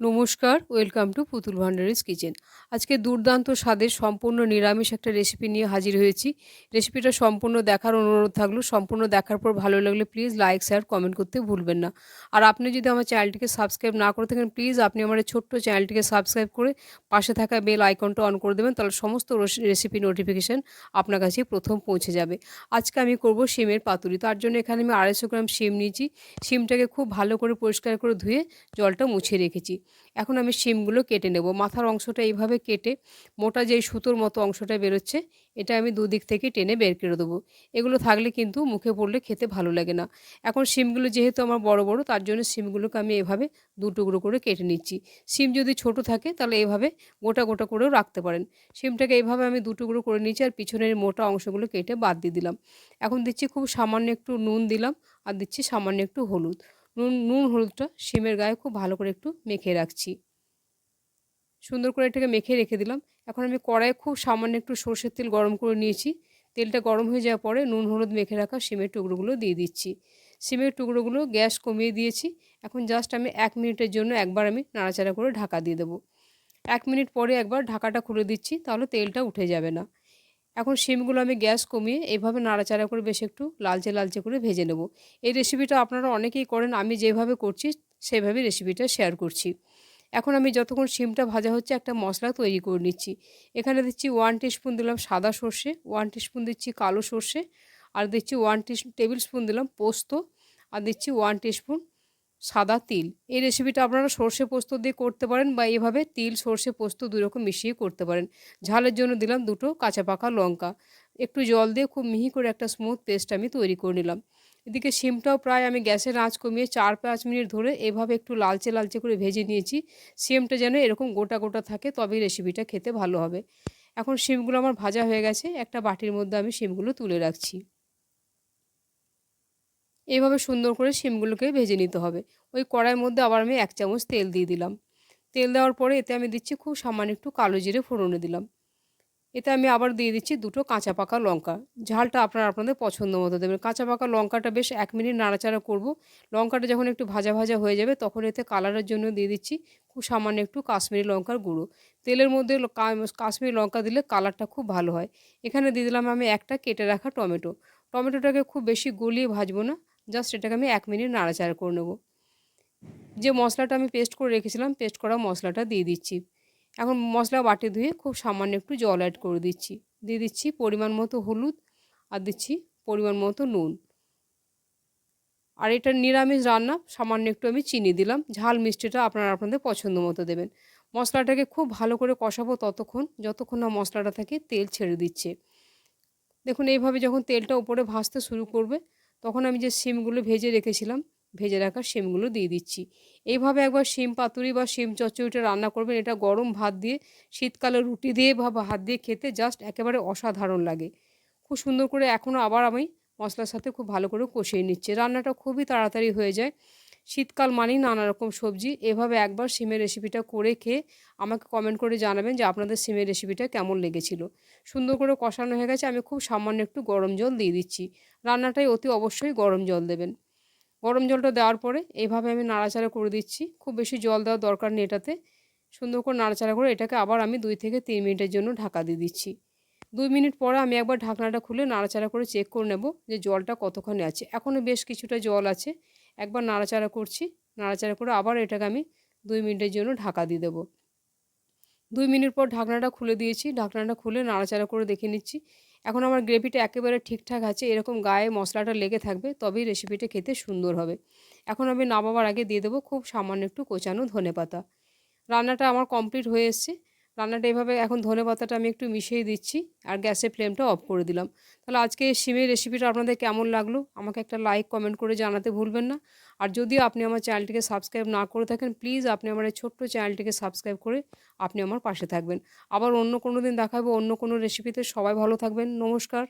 নমস্কার, welcome to পুতুল ভান্ডারিস kitchen. আজকে দুর্দান্ত স্বাদের সম্পূর্ণ নিরামিষ একটা রেসিপি নিয়ে হাজির হয়েছি। রেসিপিটা সম্পূর্ণ দেখার অনুরোধ থাকল, সম্পূর্ণ দেখার পর ভালো লাগলে প্লিজ লাইক, শেয়ার, কমেন্ট করতে ভুলবেন না। আর আপনি যদি আমার চ্যানেলটিকে সাবস্ক্রাইব না করে থাকেন, প্লিজ আপনি আমার ছোট্ট চ্যানেলটিকে সাবস্ক্রাইব করে পাশে থাকা বেল আইকনটা অন করে দেবেন, তাহলে সমস্ত রেসিপি নোটিফিকেশান আপনার কাছে প্রথম পৌঁছে যাবে। আজকে আমি করব শিমের পাতুরি। তার জন্য এখানে আমি আড়াইশো গ্রাম শিম নিয়েছি। শিমটাকে খুব ভালো করে পরিষ্কার করে ধুয়ে জলটা মুছে রেখেছি। এখন আমি শিমগুলো কেটে নেব। মাথার অংশটা এইভাবে কেটে মোটা যেই সুতোর মতো অংশটা বেরোচ্ছে, এটা আমি দুদিক থেকে টেনে বের করে দেবো। এগুলো থাকলে কিন্তু মুখে পড়লে খেতে ভালো লাগে না। এখন শিমগুলো যেহেতু আমার বড় বড়, তার জন্য শিমগুলোকে আমি এভাবে দু টুকরো করে কেটে নিচ্ছি। শিম যদি ছোট থাকে তাহলে এভাবে গোটা গোটা করেও রাখতে পারেন। শিমটাকে এইভাবে আমি দু টুকরো করে নিচ্ছি আর পিছনের মোটা অংশগুলো কেটে বাদ দিয়ে দিলাম। এখন দিচ্ছি খুব সামান্য একটু নুন দিলাম আর দিচ্ছি সামান্য একটু হলুদ। নুন নুন হলুদটা শিমের গায়ে খুব ভালো করে একটু মেখে রাখছি। সুন্দর করে এটাকে মেখে রেখে দিলাম। এখন আমি কড়াইয়ে খুব সামান্য একটু সর্ষের তেল গরম করে নিয়েছি। তেলটা গরম হয়ে যাওয়ার পরে নুন, হলুদ মেখে রাখা শিমের টুকরোগুলো দিয়ে দিচ্ছি। শিমের টুকরোগুলো গ্যাস কমিয়ে দিয়েছি। এখন জাস্ট আমি এক মিনিটের জন্য একবার আমি নাড়াচাড়া করে ঢাকা দিয়ে দেবো। এক মিনিট পরে একবার ঢাকাটা খুলে দিচ্ছি, তাহলে তেলটা উঠে যাবে না। এখন শিমগুলো আমি গ্যাস কমিয়ে এভাবে নাড়াচাড়া করে বেশ একটু লালচে লালচে করে ভেজে নেব। এই রেসিপিটা আপনারা অনেকেই করেন, আমি যেভাবে করছি সেভাবে রেসিপিটা শেয়ার করছি। এখন আমি যতক্ষণ শিমটা ভাজা হচ্ছে একটা মশলা তৈরি করে নিচ্ছি। এখানে দিচ্ছি ওয়ান টিস্পুন দিলাম সাদা সর্ষে ওয়ান টিস্পুন দিচ্ছি কালো সর্ষে, আর দিচ্ছি ওয়ান টেবিল স্পুন দিলাম পোস্ত, আর দিচ্ছি ওয়ান টিস্পুন সাদা তিল। এই রেসিপিটা আপনারা সর্ষে পোস্ত দিয়ে করতে পারেন বা এইভাবে তিল, সর্ষে পোস্ত দুই রকম মিশিয়ে করতে পারেন। ঝালের জন্য দিলাম দুটো কাঁচা পাকা লঙ্কা। একটু জল দিয়ে খুব মিহি করে একটা স্মুথ পেস্ট আমি তৈরি করে নিলাম। এদিকে সিমটাও প্রায় আমি গ্যাসের আঁচ কমিয়ে চার পাঁচ মিনিট ধরে এভাবে একটু লালচে লালচে করে ভেজে নিয়েছি। সিমটা যেন এরকম গোটা গোটা থাকে তবেই রেসিপিটা খেতে ভালো হবে। এখন সিমগুলো আমার ভাজা হয়ে গেছে। একটা বাটির মধ্যে আমি সিমগুলো তুলে রাখছি। এইভাবে সুন্দর করে শিমগুলোকে ভেজে নিতে হবে। ওই কড়াইয়ের মধ্যে আবার আমি এক চামচ তেল দিয়ে দিলাম। তেল দেওয়ার পরে এতে আমি দিচ্ছি খুব সামান্য একটু কালো জিরে ফোড়নে দিলাম। এতে আমি আবার দিয়ে দিচ্ছি দুটো কাঁচা পাকা লঙ্কা। ঝালটা আপনারা আপনাদের পছন্দ মতো দেবেন। কাঁচা পাকা লঙ্কাটা বেশ এক মিনিট নাড়াচাড়া করব। লঙ্কাটা যখন একটু ভাজা ভাজা হয়ে যাবে তখন এতে কালারের জন্য দিয়ে দিচ্ছি খুব সামান্য একটু কাশ্মীরি লঙ্কার গুঁড়ো। তেলের মধ্যে কাশ্মীরি লঙ্কা দিলে কালারটা খুব ভালো হয়। এখানে দিয়ে দিলাম আমি একটা কেটে রাখা টমেটো। টমেটোটাকে খুব বেশি গলিয়ে ভাজবো না। জাস্ট এটাকে আমি এক মিনিট নাড়াচাড়া করে নেব। যে মশলাটা আমি পেস্ট করে রেখেছিলাম, পেস্ট করা মশলাটা দিয়ে দিচ্ছি। এখন মশলা বাটি ধুয়ে খুব সামান্য একটু জল অ্যাড করে দিচ্ছি। দিয়ে দিচ্ছি পরিমাণ মতো হলুদ আর দিচ্ছি পরিমাণ মতো নুন। আর এটা নিরামিষ রান্না, সামান্য একটু আমি চিনি দিলাম। ঝাল মিষ্টিটা আপনারা আপনাদের পছন্দ মতো দেবেন। মশলাটাকে খুব ভালো করে কষাবো ততক্ষণ, যতক্ষণ না মশলাটা থেকে তেল ছেড়ে দিচ্ছে। দেখুন, এইভাবে যখন তেলটা উপরে ভাজতে শুরু করবে তখন আমি যে সিমগুলো ভেজে রেখেছিলাম, ভেজে রাখা সিমগুলো দিয়ে দিচ্ছি। এইভাবে একবার সিম পাতুরি বা সিম চচ্চড়িটা রান্না করবেন, এটা গরম ভাত দিয়ে, শীতকালে রুটি দিয়ে বা ভাত দিয়ে খেতে জাস্ট একেবারে অসাধারণ লাগে। খুব সুন্দর করে এখনও আবার আমি মশলার সাথে খুব ভালো করে কষিয়ে নিচ্ছি। রান্নাটা খুবই তাড়াতাড়ি হয়ে যায়। শীতকাল মানেই নানা রকম সবজি। এভাবে একবার সিমের রেসিপিটা করে খেয়ে আমাকে কমেন্ট করে জানাবেন যে আপনাদের সিমের রেসিপিটা কেমন লেগেছিল। সুন্দর করে কষানো হয়ে গেছে, আমি খুব সামান্য একটু গরম জল দিয়ে দিচ্ছি। রান্নাটাই অতি অবশ্যই গরম জল দেবেন। গরম জলটা দেওয়ার পরে এইভাবে আমি নাড়াচাড়া করে দিচ্ছি। খুব বেশি জল দেওয়ার দরকার নেই এটাতে। সুন্দর করে নাড়াচাড়া করে এটাকে আবার আমি দুই থেকে তিন মিনিটের জন্য ঢাকা দিয়ে দিচ্ছি। দুই মিনিট পরে আমি একবার ঢাকনাটা খুলে নাড়াচাড়া করে চেক করে নেব যে জলটা কতক্ষণে আছে। এখনও বেশ কিছুটা জল আছে। একবার নাড়াচাড়া করছি, নাড়াচাড়া করে আবার এটাকে আমি দুই মিনিটের জন্য ঢাকা দিয়ে দেবো। দুই মিনিট পর ঢাকনাটা খুলে দিয়েছি, ঢাকনাটা খুলে নাড়াচাড়া করে দেখে নিচ্ছি। এখন আমার গ্রেভিটা একেবারে ঠিকঠাক আছে, এরকম গায়ে মশলাটা লেগে থাকবে, তবেই রেসিপিটা খেতে সুন্দর হবে। এখন আমি নামাবার আগে দিয়ে দেবো খুব সামান্য একটু কোচানো ধনে পাতা রান্নাটা আমার কমপ্লিট হয়ে এসছে। রান্নাটা এভাবে এখন ধনে পাতাটা আমি একটু মিশিয়ে দিচ্ছি আর গ্যাসের ফ্লেমটা অফ করে দিলাম। তাহলে আজকে এই সিমের রেসিপিটা আপনাদের কেমন লাগল? আমাকে একটা লাইক, কমেন্ট করে জানাতে ভুলবেন না। আর যদি আপনি আমার চ্যানেলটিকে সাবস্ক্রাইব না করে থাকেন, প্লিজ আপনি আমার এই ছোট্ট চ্যানেলটিকে সাবস্ক্রাইব করে আপনি আমার পাশে থাকবেন। আবার অন্য কোনো দিন দেখাবো অন্য কোনো রেসিপিতে। সবাই ভালো থাকবেন। নমস্কার।